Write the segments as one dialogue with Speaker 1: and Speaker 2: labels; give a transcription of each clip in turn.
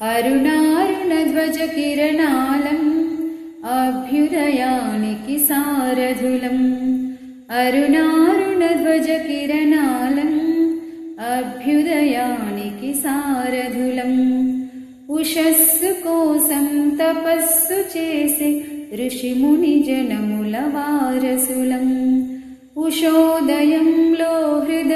Speaker 1: अरुणारुणध्वजकिरणालम् अभ्युदयानिकि सारधुलम् अरुणारुणध्वजकिरणालम् अभ्युदयानिकि सारधुलम् उषस्सु कोसं तपस्सु चेसे ऋषिमुनिजनमुलवारसुलम्। उषोदयंलो हृदयसुगन्धम्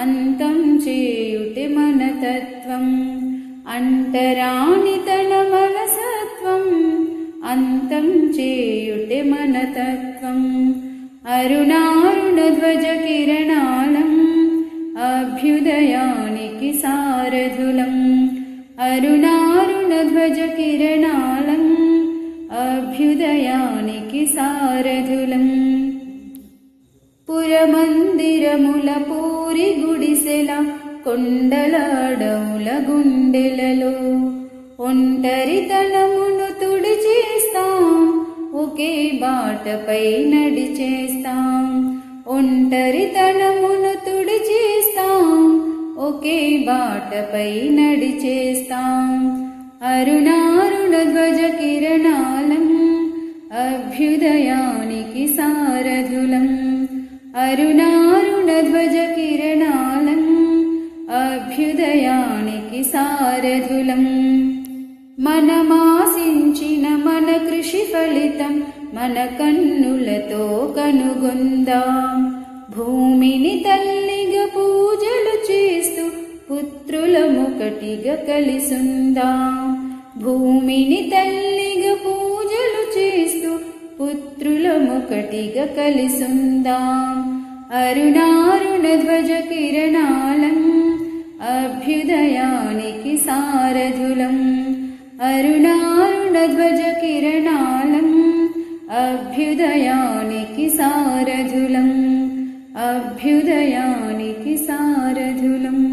Speaker 1: अन्तं चेयुते मनतत्त्वम्। अन्तराणि अन्तं चेयुते मनतत्वम् अरुणारुणध्वज किरणालम् अभ्युदयानि कि सारथुलम् अरुणारुणध्वज किरणालम् अभ्युदयानि किसारथुलम् పురమందిరముల పూరి గుడిసెల కొండలాడవుల గుండెలలో ఒంటరితనమును తుడిచేస్తాం ఒకే బాటపై నడిచేస్తాం. ఒంటరితనమును తుడిచేస్తాం ఒకే బాటపై నడిచేస్తాం. అరుణారుణ ధ్వజ కిరణా అరుణారుణధ్వజ కిరణాలం అభ్యుదయానికి సారథులం మనమాసించిన మన కృషి ఫలితం మన కన్నులతో కనుగొందాం భూమిని తల్లిగా పూజలు చేస్తూ పుత్రులముకటిగా కలిసుందాం భూమిని తల్లిగా పూజలు చేస్తూ పుత్రులముకటిగా కలిసుందాం अरुणारुणध्वजकिरणालम् अभ्युदयानिकि सारधुलम् अरुणारुणध्वजकिरणालम् अभ्युदयानिकि सारधुलम् अभ्युदयानिकि सारधुलम्